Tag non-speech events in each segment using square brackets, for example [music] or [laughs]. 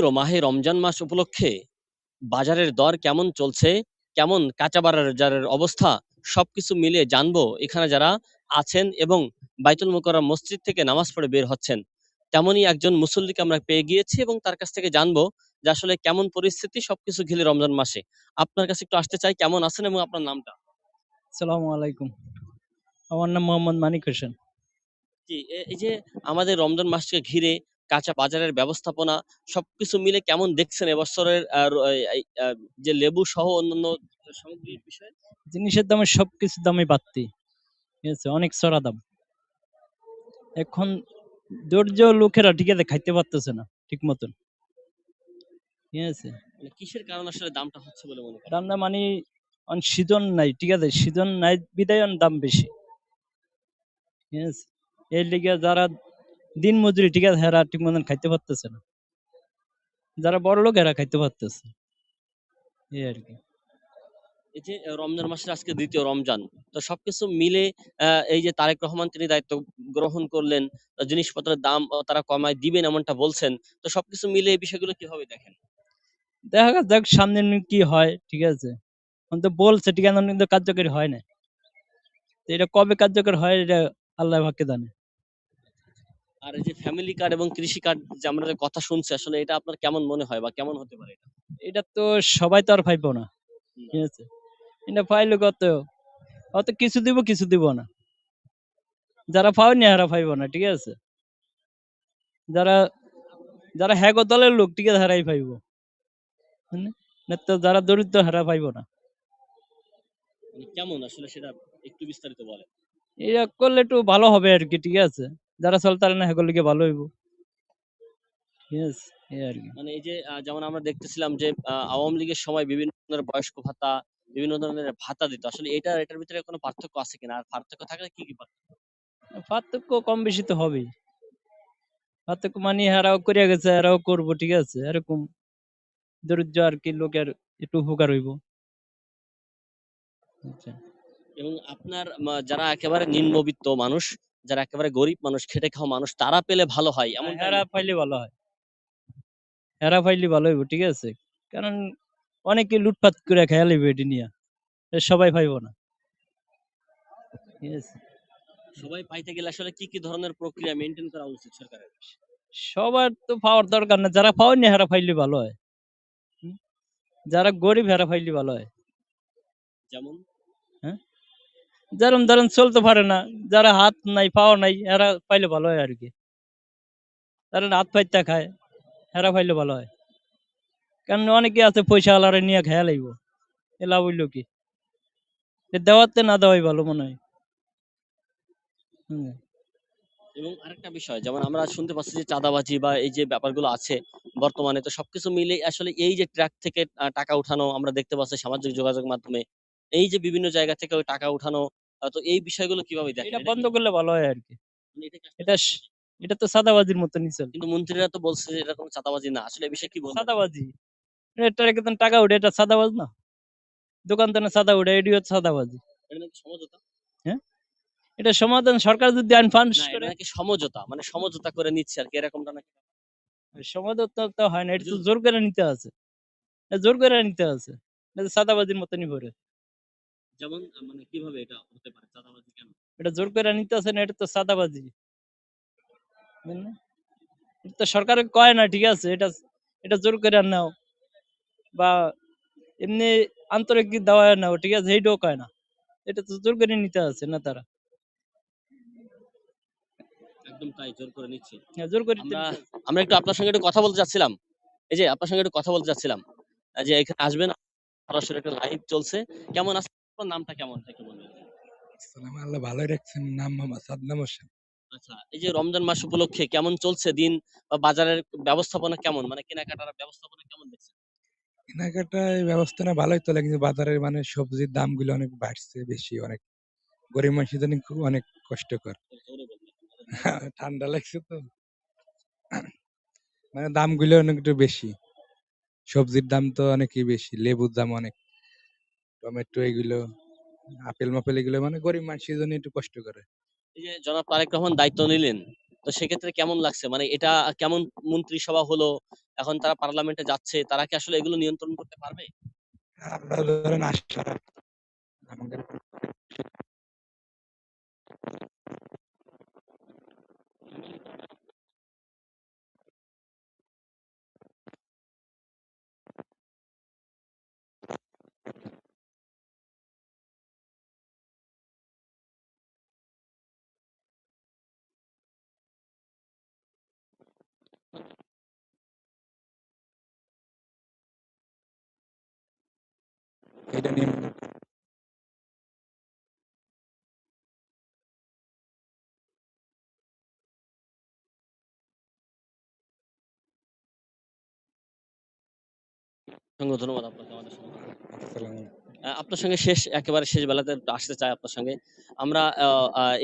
পবিত্র মাহে রমজান মাস উপলক্ষে বাজারের দর কেমন চলছে কেমন কাঁচা বাজারের অবস্থা সবকিছু মিলিয়ে জানব এখানে যারা আছেন এবং বাইতুল মোকাররম মসজিদ থেকে নামাজ পড়ে বের হচ্ছেন। তেমনই একজন মুসল্লিকে আমরা পেয়ে গিয়েছি এবং তার কাছ থেকে জানব যে আসলে কেমন পরিস্থিতি সবকিছু ঘিরে রমজান মাসে। আপনার কাছে একটু আসতে চাই কেমন আছেন এবং আপনার নামটা? সালামু আলাইকুম। আমার নাম মোহাম্মদ মানিক হোসেন। জি এই যে আমাদের রমজান মাসকে ঘিরে কাঁচা বাজারের ব্যবস্থাপনা সবকিছু মিলে কেমন দেখছেন এবছরের যে লেবু সহ অন্যান্য সামগ্রীর বিষয়ে? জিনিসের দামে সব কিছুর দামই বাড়তি ঠিক আছে? অনেক চড়া দাম। এখন ধৈর্য লোকেরা ঠিক আছে খাইতে পারতেছে না ঠিক মতন। ঠিক আছে? মানে কিসের কারণে আসলে দামটা হচ্ছে বলে মনে করেন? রান্না মানে অন সিজন নাই ঠিক আছে? সিজন নাই বিদায় দাম বেশি। ঠিক আছে? এর লিগে যারা দিন মজুরি ঠিক আছে? হেরা ঠিক মতন খাইতে পারতেছে না। যারা বড় লোক এরা খাইতে পারতেছে। এই আর কি। এই যে রমজান মাসের আজকে দ্বিতীয় রমজান তো সবকিছু মিলে এই যে তারেক রহমান তিনি দায়িত্ব গ্রহণ করলেন জিনিসপত্রের দাম তারা কমায় দিবেন এমনটা বলছেন তো সবকিছু মিলে এই বিষয়গুলো কীভাবে দেখেন? দেখা যাক যাক সামনে কি হয় ঠিক আছে? তো বলছে ঠিক আছে কিন্তু কার্যকরী হয় না তো এটা কবে কার্যকর হয় এটা আল্লাহ ভাগ্যে জানে। আর এই যে ফ্যামিলি কার্ড এবং কৃষি কার্ড যে আমরা যে কথা শুনছি আসলে এটা আপনার কেমন মনে হয় বা কেমন হতে পারে এটা? এটা তো সবাই তো আর পাইবো না ঠিক আছে? এটা পাইলে কত? অত কিছু দিব কিছু দিব না। যারা পাওনি হারা পাইবো না ঠিক আছে? যারা যারা হ্যাগো দলের লোক ঠিক আছে হারাই পাইবো। হুম? না তো যারা দরিদ্র হারা পাইবো না। মানে কেমন আসলে সেটা একটু বিস্তারিত বলেন। এটা করলে একটু ভালো হবে আর কি ঠিক আছে? যারা চলতারে না লিগে ভালো হইব। মানে এই যে যেমন আমরা দেখতেছিলাম যে আওয়ামী লীগের সময় বিভিন্ন ধরনের বয়স্ক ভাতা বিভিন্ন ধরনের ভাতা দিত। আসলে এটা এটার ভিতরে কোনো পার্থক্য আছে কিনা? আর পার্থক্য থাকলে কি কি পার্থক্য? পার্থক্য কম বেশি তো হবেই। পার্থক্য মানে এরাও করিয়া গেছে এরাও করব ঠিক আছে? এরকম দরিদ্র আর কি লোকের একটু উপকার হইব। আচ্ছা। এবং আপনার যারা একেবারে নিম্নবিত্ত মানুষ যারা একেবারে গরিব মানুষ খেটে খাওয়া মানুষ তারা পেলে ভালো হয় এমন হেরা পাইলে ভালো হয়। হেরা পাইলে ভালো হইব ঠিক আছে? কারণ অনেকে লুটপাট করে খেয়াল হইব এটি নিয়ে। সবাই পাইব না। ঠিক আছে? সবাই পাইতে গেলে আসলে কি কি ধরনের প্রক্রিয়া মেনটেন করা উচিত সরকারের? সবার তো পাওয়ার দরকার না যারা পাওয়ানি হেরা পাইলে ভালো হয়? যারা গরিব হেরা পাইলে ভালো হয়। যেমন? যেরকম ধরেন চলতে পারে না, যারা হাত নাই পাওয়া নাই, এরা পাইলে ভালো হয় আর কি তারা হাত পাইতা খায়, এরা পাইলে ভালো হয়। কারণ অনেকে আছে, পয়সা আলারে নিয়ে খেয়া লাগব এ লাভ হইল কি? দেওয়াতে না দেওয়াই ভালো মনে হয়। এবং আরেকটা বিষয়, যেমন আমরা শুনতে পাচ্ছি যে চাঁদাবাজি বা এই যে ব্যাপারগুলো আছে, বর্তমানে তো সবকিছু মিলে আসলে এই যে ট্র্যাক থেকে টাকা উঠানো আমরা দেখতে পাচ্ছি সামাজিক যোগাযোগ মাধ্যমে, এই যে বিভিন্ন জায়গা থেকে টাকা উঠানো তো এই বিষয়গুলো কীভাবে দেখেন? এটা বন্ধ করলে ভালো হয় আর কি মানে এটা এটা? এটা তো সাদাবাজির মতনই চলে। কিন্তু মন্ত্রীরা তো বলছে যে এটা কোনো চাঁদাবাজি না। আসলে এই বিষয়ে কি বলবেন সাদাবাজি এটা একদম টাকা উঠে এটা সাদাবাজ না। দোকান দোকানদানে সাদা উঠে এটিও সাদাবাজি সমঝোতা? এটা সমাধান সরকার যদি আইন ফান্ড করে নাকি সমঝোতা। মানে সমঝোতা করে নিচ্ছে আর কি এরকমটা নাকি? সমাধান তো হয় না এটা তো জোর করে নিতে আছে। জোর করে নিতে আছে। সাদাবাজির মতনই ভরে যেমন মানে কীভাবে এটা হতে পারে চাঁদাবাজি কেন? এটা জোর করে নিতে আছে এটা তো? এটা তো সরকার কয় না ঠিক আছে এটা এটা জোর করে নাও। বা এমনি আন্তরিক দেওয়া নাও ঠিক আছে এইটাও কয় না। এটা তো জোর করে নিতে আছে না তারা। একদম তাই জোর করে নিচ্ছে। হ্যাঁ, জোর করে আমরা একটু আপনার সঙ্গে একটু কথা বলতে চাচ্ছিলাম। এই যে আপনার সঙ্গে একটু কথা বলতে চাচ্ছিলাম। যে এখানে আসবেন সরাসরি একটা লাইভ চলছে। কেমন আছে আপনার নামটা কেমন একটু বলবেন? আল্লাহ ভালোই রাখছেন। নাম সাদ্দাম হোসেন আচ্ছা এই যে রমজান মাস উপলক্ষে কেমন চলছে দিন বা বাজারের ব্যবস্থাপনা কেমন? মানে কেনাকাটার ব্যবস্থাপনা কেমন দেখছেন? ভালোই তোলে কিন্তু বাজারের মানে সবজির দামগুলো অনেক বাড়ছে বেশি অনেক গরিব মানুষের জন্য খুব অনেক কষ্টকর। [laughs] ঠান্ডা লাগছে তো। মানে দামগুলো অনেক একটু বেশি সবজির দাম তো অনেকই বেশি লেবুর দাম অনেক। টমেটো এগুলো আপেল মাপেল এগুলো মানে গরিব মানুষের জন্য একটু কষ্ট করে এই যে জনাব তারেক রহমান দায়িত্ব নিলেন তো সেক্ষেত্রে কেমন লাগছে? মানে এটা কেমন মন্ত্রিসভা হলো, এখন তারা পার্লামেন্টে যাচ্ছে, তারা কি আসলে এগুলো নিয়ন্ত্রণ করতে পারবে? আমরা ধরেন আশা আমাদের এটা নিয়ে অসংখ্য ধন্যবাদ আপনাকে আমাদের সঙ্গে আপনার সঙ্গে শেষ একেবারে শেষ বেলাতে আসতে চাই আপনার সঙ্গে। আমরা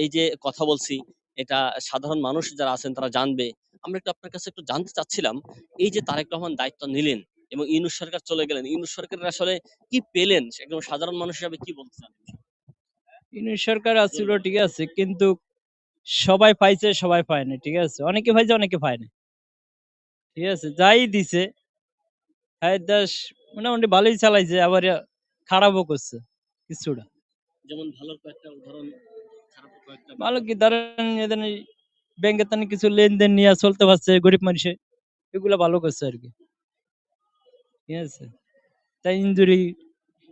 এই যে কথা বলছি, এটা সাধারণ মানুষ যারা আছেন তারা জানবে। আমরা একটু আপনার কাছে একটু জানতে চাচ্ছিলাম, এই যে তারেক রহমান দায়িত্ব নিলেন এবং ইউনূস সরকার চলে গেলেন, ইউনূস সরকারের আসলে কি পেলেন? একদম সাধারণ মানুষ হিসাবে কি বলতে চান? ইউনূস সরকার আসছিল ঠিক আছে কিন্তু সবাই পাইছে সবাই পায়নি ঠিক আছে। অনেকে পাইছে অনেকে পায়নি ঠিক আছে যাই দিছে হ্যাঁ দেশ মোটামুটি ভালোই চালাইছে আবার খারাপও করছে কিছুটা। যেমন ভালো কয়েকটা উদাহরণ, ভালো কি ধরেন এদের ব্যাংকে তানি কিছু লেনদেন নিয়ে চলতে পারছে গরিব মানুষে এগুলা ভালো করছে আর কি। ঠিক আছে? তাই ইঞ্জুরি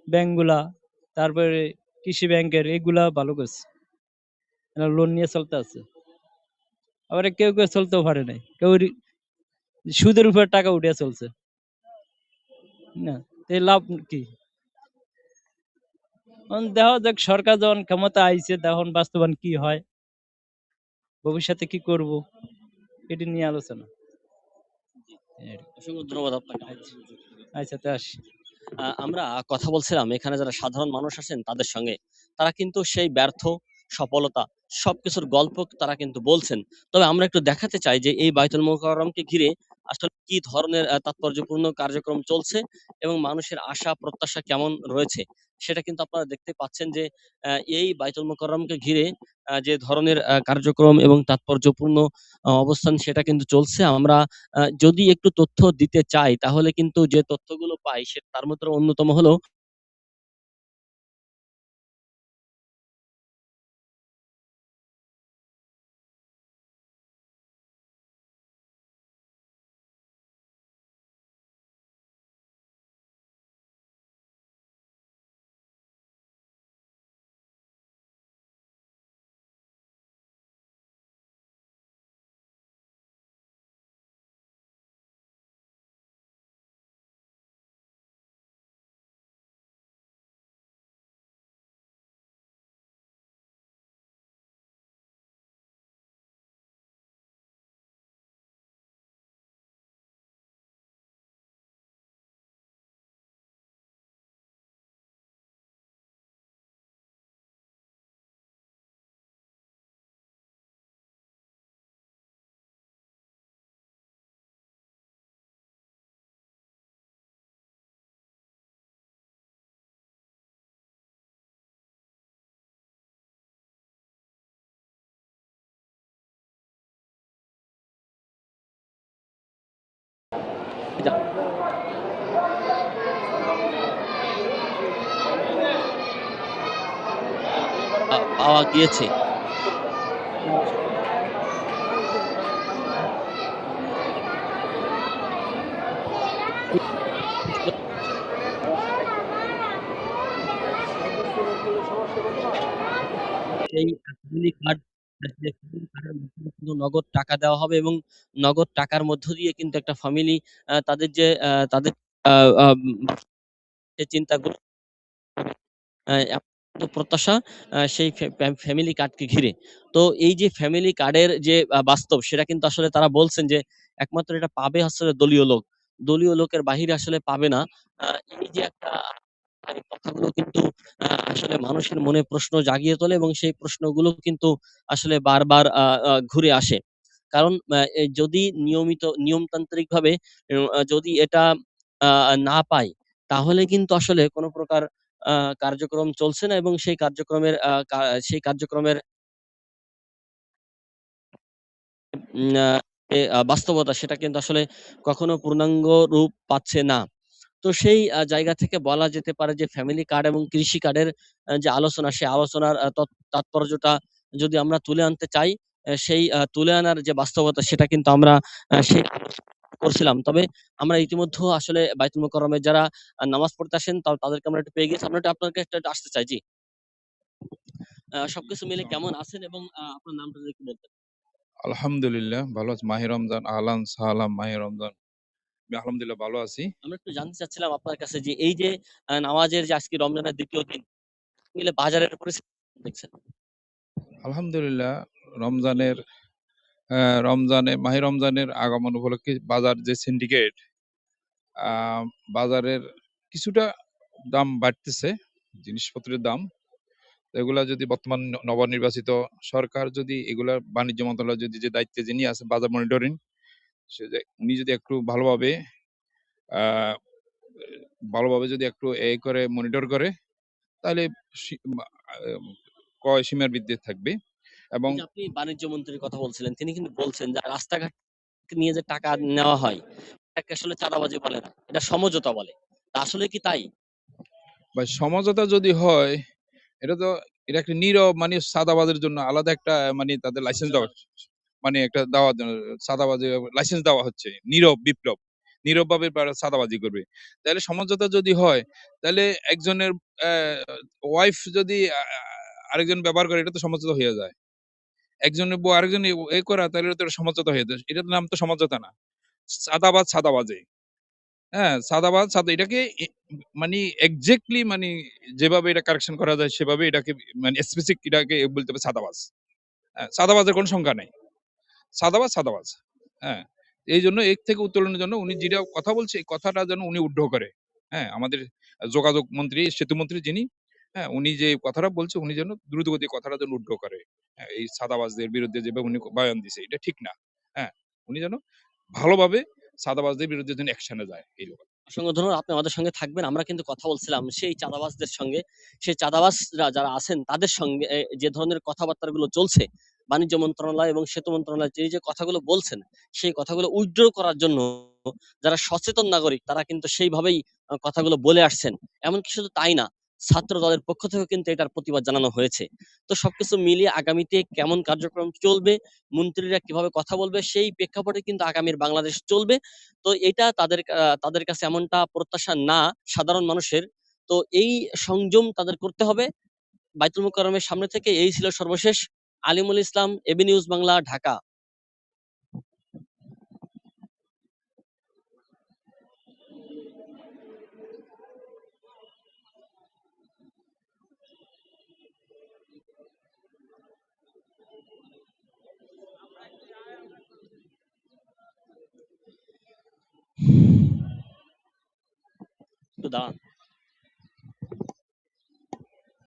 ব্যাংকগুলা তারপরে কৃষি ব্যাংকের এগুলা ভালো করছে। লোন নিয়ে চলতে আছে। আবার কেউ কেউ চলতেও পারে নাই। কেউ সুদের উপর টাকা উঠে চলছে। না এই লাভ কি? দেখা যাক সরকার যখন ক্ষমতা আইছে তখন বাস্তবায়ন কি হয়? ভবিষ্যতে কি করব? এটি নিয়ে আলোচনা। অসংখ্য ধন্যবাদ আপনাকে। আচ্ছা আমরা কথা বলছিলাম এখানে যারা সাধারণ মানুষ আছেন তাদের সঙ্গে। তারা কিন্তু সেই ব্যর্থ, সফলতা সবকিছুর গল্প তারা কিন্তু বলছেন। তবে আমরা একটু দেখাতে চাই যে এই বাইতুল মোকাররমকে ঘিরে আসলে কি ধরনের তাৎপর্যপূর্ণ কার্যক্রম চলছে এবং মানুষের আশা, প্রত্যাশা কেমন রয়েছে। সেটা কিন্তু আপনারা দেখতে পাচ্ছেন যে এই বাইতুল মোকরমকে ঘিরে যে ধরনের কার্যক্রম এবং তাৎপর্যপূর্ণ অবস্থান সেটা কিন্তু চলছে। আমরা যদি একটু তথ্য দিতে চাই, তাহলে কিন্তু যে তথ্যগুলো পাই সে, তার মধ্যে অন্যতম হলো পাওয়া গিয়েছে। সেই ফ্যামিলি কার্ড, কিন্তু নগদ টাকা দেওয়া হবে এবং নগদ টাকার মধ্য দিয়ে কিন্তু একটা ফ্যামিলি তাদের যে তাদের চিন্তাগুলো প্রত্যাশা সেই ফ্যা ফ্যা ফ্যামিলি কার্ডকে ঘিরে। তো এই যে ফ্যামিলি কার্ডের যে বাস্তব, সেটা কিন্তু আসলে তারা বলছেন যে, একমাত্র এটা পাবে আসলে দলীয় লোক। দলীয় লোকের বাহিরে আসলে পাবে না। এই যে একটা কথাগুলো কিন্তু আসলে মানুষের মনে প্রশ্ন জাগিয়ে তোলে এবং সেই প্রশ্নগুলো কিন্তু আসলে বারবার ঘুরে আসে। কারণ যদি নিয়মিত, নিয়মতান্ত্রিকভাবে এও আ যদি এটা না পায়, তাহলে কিন্তু আসলে কোনো প্রকার কার্যক্রম চলছে না এবং সেই কার্যক্রমের সেই কার্যক্রমের বাস্তবতা সেটা কিন্তু আসলে কখনো পূর্ণাঙ্গ রূপ পাচ্ছে না। তো সেই জায়গা থেকে বলা যেতে পারে যে ফ্যামিলি কার্ড এবং কৃষি কার্ডের যে আলোচনা, সেই আলোচনার তাৎপর্যটা যদি আমরা তুলে আনতে চাই, সেই তুলে আনার যে বাস্তবতা সেটা কিন্তু আমরা সেই করছিলাম। তবে আমরা ইতিমধ্যেও আসলে বায়তুল মোকাররমে যারা নামাজ পড়তে আসেন তাদেরকে আমরা একটু পেয়ে গেছি। আমরা কাছে আসতে চাই। জি। সবকিছু মিলে কেমন আছেন এবং আপনার নামটা যদি একটু বলতেন? আলহামদুলিল্লাহ ভালো আছি। মাহে রমজান আহলান সাহলাম মাহে রমজান। আলহামদুলিল্লাহ ভালো আছি। আমরা একটু জানতে চাচ্ছিলাম আপনার কাছে যে এই যে নামাজের যে আজকে রমজানের ২য় দিন, মিলে বাজারের পরিস্থিতি দেখছেন? আলহামদুলিল্লাহ রমজানের রমজানে মাহে রমজানের আগমন উপলক্ষে বাজার যে সিন্ডিকেট বাজারের কিছুটা দাম বাড়তেছে, জিনিসপত্রের দাম। এগুলা যদি বর্তমান নবনির্বাচিত সরকার যদি এগুলা বাণিজ্য মন্ত্রণালয় যদি যে দায়িত্বে যিনি আছে বাজার মনিটরিং, সে উনি যদি একটু ভালোভাবে ভালোভাবে যদি একটু এ করে মনিটর করে, তাহলে ক্রয় সীমার বৃদ্ধি থাকবে এবং আপনি বাণিজ্য মন্ত্রীর কথা বলছিলেন, তিনি কিন্তু বলছেন যে রাস্তাঘাট নিয়ে যে টাকা নেওয়া হয়, এটাকে আসলে চাঁদাবাজি বলে না। এটা সমঝোতা বলে। আসলে কি তাই? ভাই সমঝোতা যদি হয়, এটা তো এটা একটা নীরব মানে চাঁদাবাজের জন্য আলাদা একটা মানে তাদের লাইসেন্স দেওয়া মানে একটা দেওয়ার জন্য চাঁদাবাজি লাইসেন্স দেওয়া হচ্ছে। নীরব বিপ্লব। নীরবভাবে তারা চাঁদাবাজি করবে। তাহলে সমঝোতা যদি হয়, তাহলে একজনের ওয়াইফ যদি আরেকজন ব্যবহার করে এটা তো সমঝোতা হয়ে যায়। একজনের বউ আরেকজন এ করা তাহলে তো সমঝোতা হয়ে যায়। এটার নাম তো সমঝোতা না। চাঁদাবাজ চাঁদাবাজই। হ্যাঁ? চাঁদাবাজ চাঁদা এটাকে মানে এক্সাক্টলি মানি যেভাবে এটা কারেকশন করা যায় সেভাবে এটাকে মানে স্পেসিফিক এটাকে বলতে হবে সাদাবাজ হ্যাঁ? চাঁদাবাজের কোনো সংজ্ঞা নাই। সাদাবাজ সাদাবাজ হ্যাঁ? এই জন্য এর থেকে উত্তোলনের জন্য উনি যেটা কথা বলছে এই কথাটা যেন উনি উদ্ধ করে। হ্যাঁ? আমাদের যোগাযোগ মন্ত্রী, সেতু মন্ত্রী যিনি, হ্যাঁ? উনি যে কথাটা বলছে উনি যেন দ্রুতগতির কথাটা যেন উদ্ধ করে। হ্যাঁ? এই চাঁদাবাজদের বিরুদ্ধে যেভাবে উনি বয়ান দিছে এটা ঠিক না। হ্যাঁ? উনি যেন ভালোভাবে চাঁদাবাজদের বিরুদ্ধে যেন অ্যাকশন যায় এই লোক। অসংখ্য ধন্যবাদ। আপনি আমাদের সঙ্গে থাকবেন। আমরা কিন্তু কথা বলছিলাম সেই সঙ্গে। সেই যারা আছেন তাদের সঙ্গে যে ধরনের কথাবার্তাগুলো চলছে, বাণিজ্য মন্ত্রণালয় এবং সেতু মন্ত্রণালয় যে, যে কথাগুলো বলছেন, সেই কথাগুলো উইথড্র করার জন্য যারা সচেতন নাগরিক তারা কিন্তু সেইভাবেই কথাগুলো বলে আসছেন। এমনকি শুধু তাই না, ছাত্র দলের পক্ষ থেকেও কিন্তু এটার প্রতিবাদ জানানো হয়েছে। তো সবকিছু মিলিয়ে আগামীতে কেমন কার্যক্রম চলবে, মন্ত্রীরা কীভাবে কথা বলবে সেই প্রেক্ষাপটে কিন্তু আগামীর বাংলাদেশ চলবে। তো এটা তাদের তাদের কাছে এমনটা প্রত্যাশা না সাধারণ মানুষের। তো এই সংযম তাদের করতে হবে। বায়তুল মোকাররমের সামনে থেকে এই ছিল সর্বশেষ আলিমুল ইসলাম, এবি নিউজ বাংলা, ঢাকা। একটু দাঁড়ান।